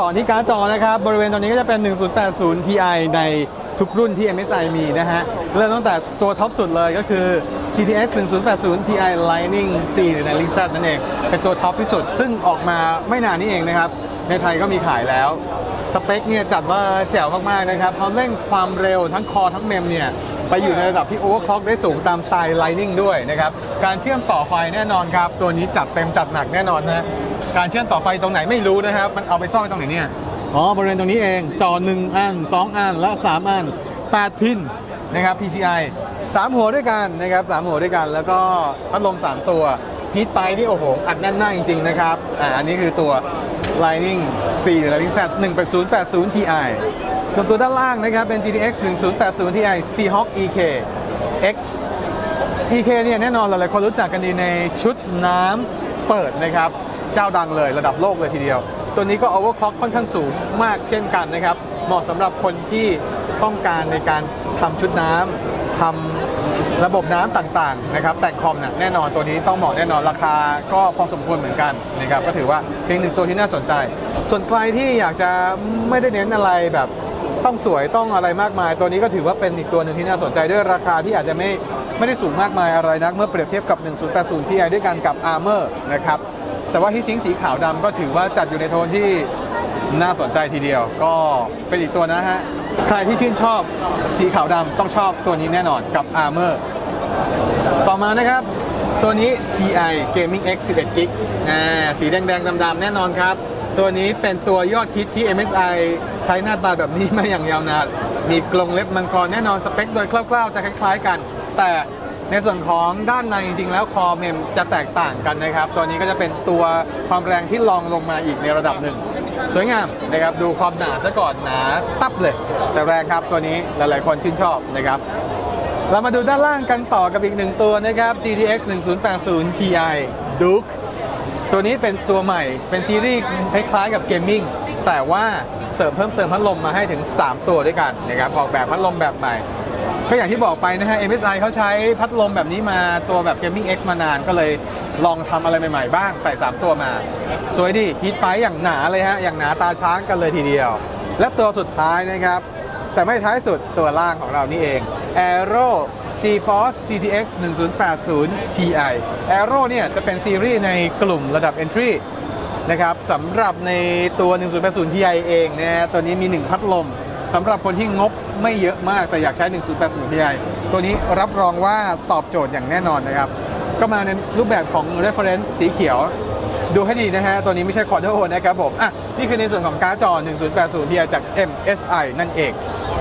ต่อที่การ์ดจอนะครับ บริเวณตรงนี้ก็จะเป็น 1080 Ti ในทุกรุ่นที่ MSI มีนะฮะ เริ่มตั้งแต่ตัวท็อปสุดเลยก็คือ GTX 1080 Ti Lightning 4 หรือใน l i n k Z นั่นเอง เป็นตัวท็อปที่สุด ซึ่งออกมาไม่นานนี้เองนะครับ ในไทยก็มีขายแล้ว สเปคเนี่ยจัดว่าแจ๋วมากๆนะครับเขาเร่งความเร็วทั้งคอทั้งเมมเนี่ยไปอยู่ในระดับที่โอเวอร์คล็อกได้สูงตามสไตล์ Lightning ด้วยนะครับ การเชื่อมต่อไฟแน่นอนครับ ตัวนี้จัดเต็มจัดหนักแน่นอนนะ การเชื่อมต่อไฟตรงไหนไม่รู้นะครับ มันเอาไปซ่อนไว้ตรงไหนเนี่ย อ๋อบริเวณตรงนี้เองจอ1อัน2อันและ3อัน8พินนะครับ PCI 3หัวด้วยกันนะครับ3หัวด้วยกัน แล้วก็พัดลม3ตัวฮีทไปนี่โอ้โห อัดแน่นมากจริง ๆ นะครับ อ่า อันนี้คือตัว Lightning 4หรือ Lightning Z 18080 Ti ส่วนตัวด้านล่างนะครับ เป็น GTX 1080 Ti Seahawk EK X PK เนี่ยแน่นอนหลายๆคนรู้จักกันดีในชุดน้ำเปิดนะครับ เจ้าดังเลยระดับโลกเลยทีเดียว ตัวนี้ก็ overclock ค่อนข้างสูงมากเช่นกันนะครับ เหมาะสำหรับคนที่ต้องการในการทำชุดน้ำทำระบบน้ำต่างๆนะครับแต่งคอมเนี่ยแน่นอนตัวนี้ต้องเหมาะแน่นอนราคาก็พอสมควรเหมือนกันนะครับก็ถือว่าเป็นหนึ่งตัวที่น่าสนใจ ส่วนใครที่อยากจะไม่ได้เน้นอะไรแบบต้องสวยต้องอะไรมากมาย ตัวนี้ก็ถือว่าเป็นอีกตัวหนึ่งที่น่าสนใจด้วยราคาที่อาจจะไม่ไม่ได้สูงมากมายอะไรนักเมื่อเปรียบเทียบกับ 1080 Ti ด้วยกันกับ Armor นะครับ แต่ว่าที่ซิงสีขาวดำก็ถือว่าจัดอยู่ในโทนที่น่าสนใจทีเดียว ก็เป็นอีกตัวนะฮะ ใครที่ชื่นชอบสีขาวดำต้องชอบตัวนี้แน่นอนกับ Armor ต่อมานะครับตัวนี้ TI Gaming X 11 g b อ่าสีแดงๆดำๆแน่นอนครับ ตัวนี้เป็นตัวยอดฮิตที่ MSI ใช้หน้าตาแบบนี้มาอย่างยาวนานมีกรงเล็บมังกรแน่นอนสเปคโดยคร่าวๆจะคล้ายๆกัน แต่ ในส่วนของด้านในจริงๆแล้วคอเมมจะแตกต่างกันนะครับ ตัวนี้ก็จะเป็นตัวความแรงที่ลองลงมาอีกในระดับหนึ่ง สวยงามนะครับดูความหนาซะก่อนหนาตับเลย แต่แรงครับตัวนี้หลายๆคนชื่นชอบนะครับเรามาดูด้านล่างกันต่อกับอีกหนึ่งตัวนะครับ GTX 1080 Ti Duke ตัวนี้เป็นตัวใหม่เป็นซีรีส์คล้ายๆกับเกมมิ่งแต่ว่าเสริมเพิ่มเติมพัดลมมาให้ถึง 3 ตัวด้วยกันนะครับออกแบบพัดลมแบบใหม่ ก็อย่างที่บอกไปนะฮะ MSI เขาใช้พัดลมแบบนี้มาตัวแบบ Gaming X มานานก็เลยลองทำอะไรใหม่ๆบ้างใส่ 3 ตัวมา สวยดีฮีทไปอย่างหนาเลยฮะ อย่างหนาตาช้างกันเลยทีเดียว และตัวสุดท้ายนะครับ แต่ไม่ท้ายสุดตัวล่างของเรานี่เอง Aero GeForce GTX 1080 Ti Aero เนี่ยจะเป็นซีรีส์ในกลุ่มระดับ Entry นะครับสำหรับในตัว 1080 Ti เองนะฮะตัวนี้มี 1 พัดลม สำหรับคนที่งบไม่เยอะมากแต่อยากใช้ 1080 Ti ตัวนี้รับรองว่าตอบโจทย์อย่างแน่นอนนะครับ ก็มาในรูปแบบของ reference สีเขียว ดูให้ดีนะฮะ ตัวนี้ไม่ใช่ Quadro นะครับผม อะ นี่คือในส่วนของการ์ดจอ 1080 Ti จาก MSI นั่นเอง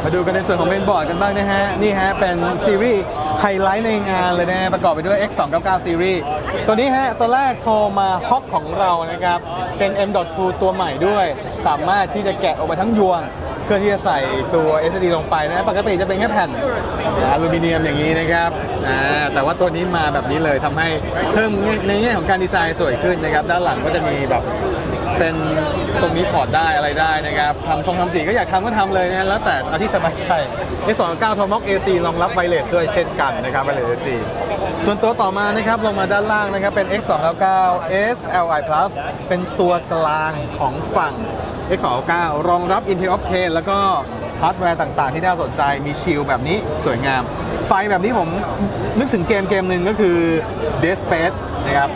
มาดูกันในส่วนของเมนบอร์ดกันบ้างนะฮะ นี่ฮะ เป็นซีรีส์ไฮไลท์ในงานเลยนะ ประกอบไปด้วย X299 ซีรีส์ตัวนี้ฮะ ตัวแรกโทรมาฮอกของเรานะครับ เป็น M.2 ตัวใหม่ด้วย สามารถที่จะแกะออกมาทั้งยวง พื่อที่จะใส่ตัว SD ลงไปนะปกติจะเป็นแค่แผ่นอลูมิเนียมอย่างนี้นะครับอ่าแต่ว่าตัวนี้มาแบบนี้เลยทำให้เพิ่มในแง่ของการดีไซน์สวยขึ้นนะครับ ด้านหลังก็จะมีแบบเป็นตรงนี้พอร์ตได้อะไรได้นะครับทำทรงทำสีก็อยากทำก็ทำเลยนะแล้วแต่เอาที่สบายใจใน2 9 t o m a h a w k AC รองรับไวเลสด้วยเช่นกันนะครับไวเลส AC ส่วนตัวต่อมานะครับลงมาด้านล่างนะครับเป็น X299 SLI Plus เป็นตัวกลางของฝั่ง X299 รองรับ Intel Octane แล้วก็ฮาร์ดแวร์ต่างๆ ที่น่าสนใจมีชิลแบบนี้สวยงาม ไฟแบบนี้ผมนึกถึงเกมเกมหนึ่งก็คือ Dead Space นะครับ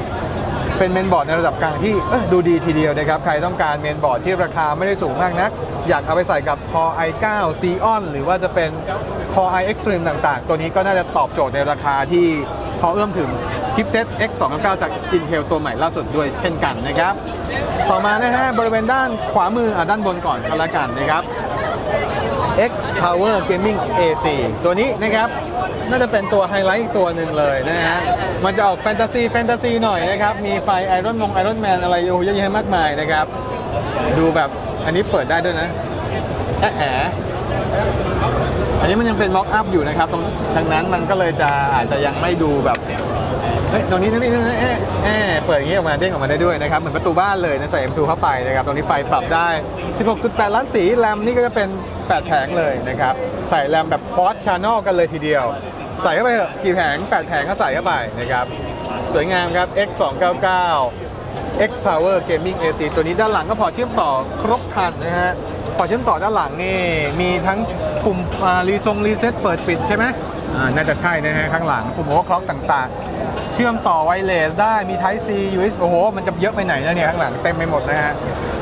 เป็นเมนบอร์ดในระดับกลางที่ดูดีทีเดียวนะครับ ใครต้องการเมนบอร์ดที่ราคาไม่ได้สูงมากนัก อยากเอาไปใส่กับ Core i9 Xeon หรือว่าจะเป็น Core i Extreme ต่างๆ ตัวนี้ก็น่าจะตอบโจทย์ในราคาที่พอเอื้อมถึง ชิปเซ็ต X299 จาก Intel ตัวใหม่ล่าสุดด้วยเช่นกันนะครับ ต่อมานะฮะบริเวณด้านขวามืออะด้านบนก่อนก็แล้วกันนะครับ X Power Gaming AC ตัวนี้นะครับ น่าจะเป็นตัวไฮไลท์อีกตัวหนึ่งเลยนะฮะ มันจะออกแฟนตาซีแฟนตาซีหน่อยนะครับ มีไฟไอรอนมงไอรอนแมนอะไรโอ้โหเยอะแยะมากมายนะครับ ดูแบบอันนี้เปิดได้ด้วยนะแอะแอะอันนี้มันยังเป็นม็อกอัพอยู่นะครับตรงทางนั้นมันก็เลยจะอาจจะยังไม่ดูแบบ เฮ้ยตรงนี้ตรงนี้ตรงนี้เอ๊ะเอ๊ะเปิดอย่างนี้ออกมาเด้งออกมาได้ด้วยนะครับ เหมือนประตูบ้านเลยนะใส่ M2 เข้าไปนะครับ ตรงนี้ไฟปรับได้ 16.8 ล้านสีแรมนี่ก็จะเป็น 8 แผงเลยนะครับ ใส่แรมแบบคอร์สชานอลกันเลยทีเดียว ใส่เข้าไปเถอะกี่แผง 8 แผงก็ใส่เข้าไปนะครับ สวยงามครับ X299 X Power Gaming AC ตัวนี้ด้านหลังก็พอเชื่อมต่อครบครันนะฮะพอเชื่อมต่อด้านหลังนี่มีทั้งปุ่มรีทรงรีเซ็ตเปิดปิดใช่ไหมอ่าน่าจะใช่นะฮะข้างหลังปุ่มโอเวอร์คล็อกต่างๆ เชื่อมต่อไวเลสได้มี Type C USB โอ้โห มันจะเยอะไปไหนนะเนี่ย ข้างหลังเต็มไปหมดนะฮะ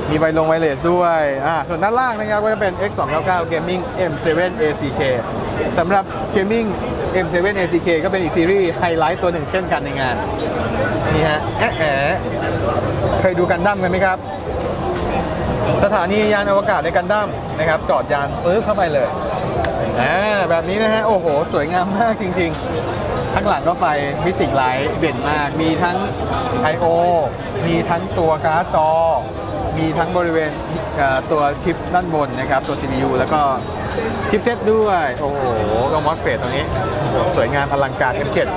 มีไวลงไวเลสด้วย อ่า ส่วนด้านล่างนะครับก็จะเป็น X299 Gaming M7 ACK สำหรับ Gaming M7 ACK ก็เป็นอีกซีรีส์ไฮไลท์ตัวหนึ่งเช่นกันในงาน นี่ฮะ แอะแอะเคยดูกันดั้มกันไหมครับ สถานียานอวกาศในกันดั้มนะครับ จอดยานปึ๊บเข้าไปเลย อ่าแบบนี้นะฮะ โอ้โห สวยงามมากจริง ๆ ข้างหลังก็ไฟมิสติกไลท์เด่นมาก มีทั้ง I/O มีทั้งตัวการ์ดจอ มีทั้งบริเวณตัวชิปด้านบนนะครับ ตัว CPU แล้วก็ชิปเซตด้วย โอ้โหลงมอสเฟตตรงนี้ สวยงามอลังการ M7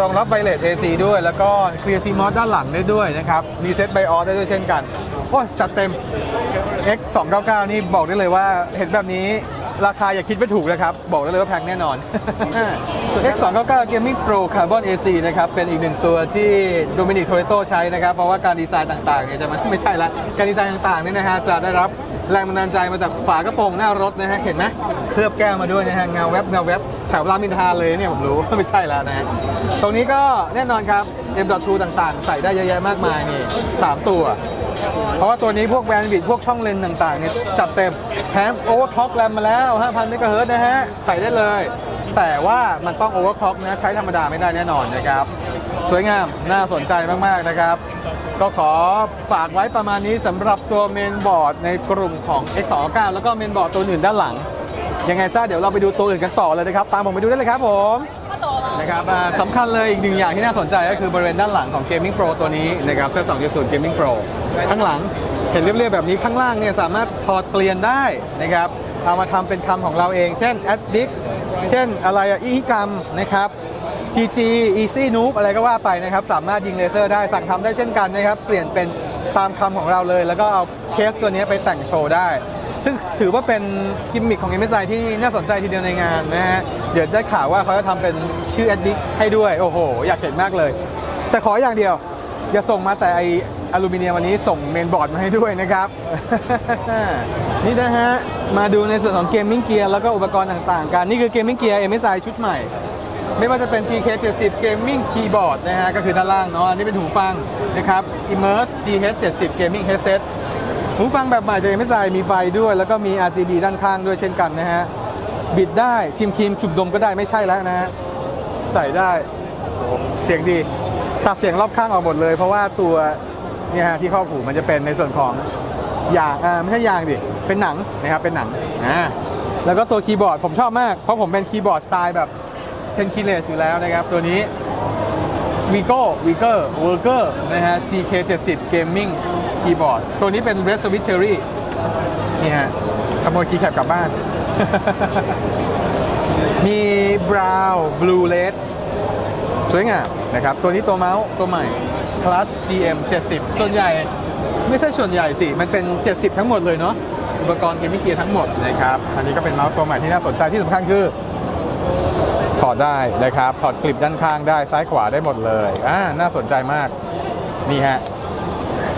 รองรับไวเลส AC ด้วย แล้วก็เคลียร์ซีมอสด้านหลังได้ด้วยนะครับรีเซ็ตไบออสได้ด้วยเช่นกัน โอ้ยจัดเต็ม X 2 9 9 นี่บอกได้เลยว่าเห็นแบบนี้ ราคาอย่าคิดไม่ถูกนะครับ บอกได้เลยว่าแพงแน่นอนส่วน X 2 9 9 Gaming Pro Carbon AC นะครับ เป็นอีกหนึ่งตัวที่โดมินิกโทเรโตใช้นะครับ เพราะว่าการดีไซน์ต่างๆเนี่ยจะมันไม่ใช่ละ การดีไซน์ต่างๆเนี่ยนะฮะจะได้รับแรงบันดาลใจมาจากฝากระโปรงหน้ารถนะฮะ เห็นไหมเคลือบแก้วมาด้วยนะฮะ เงาแวบเงาแวบแถวรามอินทราเลยเนี่ยผมรู้ ไม่ใช่แล้วนะฮะตรงนี้ก็แน่นอนครับ M.2 ต่างๆ ใส่ได้เยอะแยะมากมายนี่สามตัว เพราะว่าตัวนี้พวกแบนด์วิดพวกช่องเลนต่างๆเนี่ยจัดเต็มแถมโอเวอร์คล็อกแรมมาแล้ว5,000เมกะเฮิรตซ์นะฮะ ใส่ได้เลย แต่ว่ามันต้องโอเวอร์คล็อกนะ ใช้ธรรมดาไม่ได้แน่นอนนะครับ สวยงามน่าสนใจมากๆนะครับ ก็ขอฝากไว้ประมาณนี้สำหรับตัวเมนบอร์ดในกลุ่มของ X29 แล้วก็เมนบอร์ดตัวอื่นด้านหลัง ยังไงซะเดี๋ยวเราไปดูตัวอื่นกันต่อเลยนะครับ ตามผมไปดูได้เลยครับผม นะครับอ่าสำคัญเลยอีกหนึ่งอย่างที่น่าสนใจก็คือบริเวณด้านหลังของ Gaming Pro ตัวนี้นะครับเซต2.0 Gaming Pro ข้างหลังเห็นเรียบๆแบบนี้ข้างล่างเนี่ยสามารถถอดเปลี่ยนได้นะครับเอามาทำเป็นคำของเราเอง เช่น Addict เช่นอะไรอะอีกรรมนะครับ GG Easy Noob อะไรก็ว่าไปนะครับ สามารถยิงเลเซอร์ได้สั่งทำได้เช่นกันนะครับ เปลี่ยนเป็นตามคำของเราเลย แล้วก็เอาเคสตัวนี้ไปแต่งโชว์ได้ ซึ่งถือว่าเป็นกิมมิคของ MSI ที่น่าสนใจทีเดียวในงานนะฮะ เดี๋ยวได้ข่าวว่าเขาจะทำเป็นชื่อ Addict ให้ด้วย โอ้โห อยากเห็นมากเลย แต่ขออย่างเดียว อย่าส่งมาแต่ไออลูมิเนียมวันนี้ส่งเมนบอร์ดมาให้ด้วยนะครับ นี่นะฮะ มาดูในส่วนของเกมมิ่งเกียร์แล้วก็อุปกรณ์ต่างๆ กัน นี่คือเกมมิ่งเกียร์ MSI ชุดใหม่ ไม่ว่าจะเป็น GK70 Gaming Keyboard นะฮะ ก็คือด้านล่างเนาะอันนี้เป็นหูฟังนะครับ Immerse GH70 Gaming Headset หูฟังแบบใหม่จาก MSI มีไฟด้วย แล้วก็มี RGB ด้านข้างด้วยเช่นกันนะฮะ บิดได้ชิมครีมจุกดมก็ได้ไม่ใช่แล้วนะฮะ ใส่ได้เสียงดีตัดเสียงรอบข้างออกหมดเลย เพราะว่าตัวเนี่ยฮะที่ครอบหูมันจะเป็นในส่วนของยางอ่าไม่ใช่ยางดิ เป็นหนังนะครับเป็นหนังอ่าแล้วก็ตัวคีย์บอร์ดผมชอบมาก เพราะผมเป็นคีย์บอร์ดสไตล์แบบเทนคีเลสอยู่แล้วนะครับ ตัวนี้ Vigo Vigo Worker นะฮะ GK70 Gaming Keyboard ตัวนี้เป็น Red Switch Cherry นี่ฮะขโมยคีย์แคปกลับบ้าน มี Brown Blue Red สวยงามนะครับ ตัวนี้ตัวเมาส์ตัวใหม่ Class GM 70 ส่วนใหญ่ไม่ใช่ส่วนใหญ่สิ มันเป็น 70 ทั้งหมดเลยเนาะอุปกรณ์เกมมิ่งเกียร์ทั้งหมดนะครับ อันนี้ก็เป็นเมาส์ตัวใหม่ที่น่าสนใจที่สำคัญคือถอดได้นะครับถอดกลิบด้านข้างได้ซ้ายขวาได้หมดเลยอ่าน่าสนใจมาก นี่ฮะ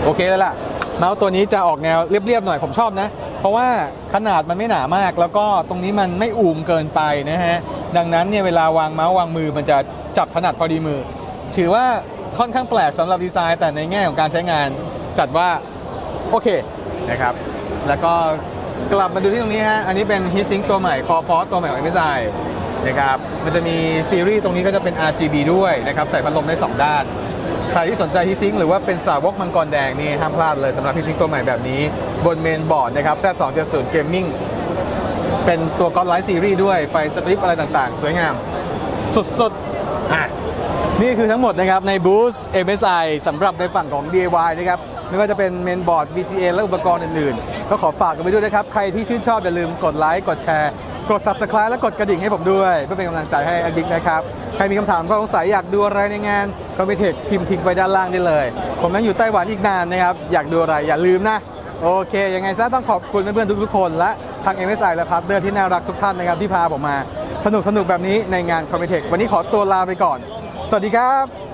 โอเคแล้วล่ะเมาส์ตัวนี้จะออกแนวเรียบๆหน่อยผมชอบนะ เพราะว่าขนาดมันไม่หนามาก แล้วก็ตรงนี้มันไม่อูมเกินไปนะฮะดังนั้นเนี่ยเวลาวางเมาส์วางมือมันจะจับถนัดพอดีมือ ถือว่าค่อนข้างแปลกสำหรับดีไซน์ แต่ในแง่ของการใช้งานจัดว่าโอเคนะครับ แล้วก็กลับมาดูที่ตรงนี้ฮะอันนี้เป็น Heatsink ตัวใหม่ Core Force ตัวใหม่ของ MSI นะครับมันจะมีซีรีส์ตรงนี้ก็จะเป็น RGB ด้วยนะครับใส่พัดลมได้ 2 ด้าน ใครที่สนใจฮีซิงหรือว่าเป็นสาวกมังกรแดงนี่ห้ามพลาดเลยสำหรับฮีซิงตัวใหม่แบบนี้ บนเมนบอร์ดนะครับ Z270 Gaming เป็นตัวก้อนไลท์ซีรีส์ด้วยไฟสตริปอะไรต่างๆ สวยงาม สุดๆอะนี่คือทั้งหมดนะครับในบูธ MSI สำหรับในฝั่งของ DIY นะครับไม่ว่าจะเป็นเมนบอร์ด VGA และอุปกรณ์อื่นๆ ก็ขอฝากกันไปด้วยนะครับ ใครที่ชื่นชอบอย่าลืมกดไลค์กดแชร์ กด Subscribe และกดกระดิ่งให้ผมด้วย เพื่อเป็นกำลังใจให้อดิกนะครับ ใครมีคำถามก็สงสัยอยากดูอะไรในงานก็ไปเทคพิมพ์ทิ้งไว้ด้านล่างได้เลย ผมยังอยู่ไต้หวันอีกนานนะครับ อยากดูอะไรอย่าลืมนะ โอเค ยังไงซะต้องขอบคุณเพื่อนๆทุกๆคนและทาง MSI และพาร์ทเนอร์ที่น่ารักทุกท่านนะครับที่พาผมมา สนุกสนุกแบบนี้ในงานคอมมิเทควันนี้ขอตัวลาไปก่อน สวัสดีครับ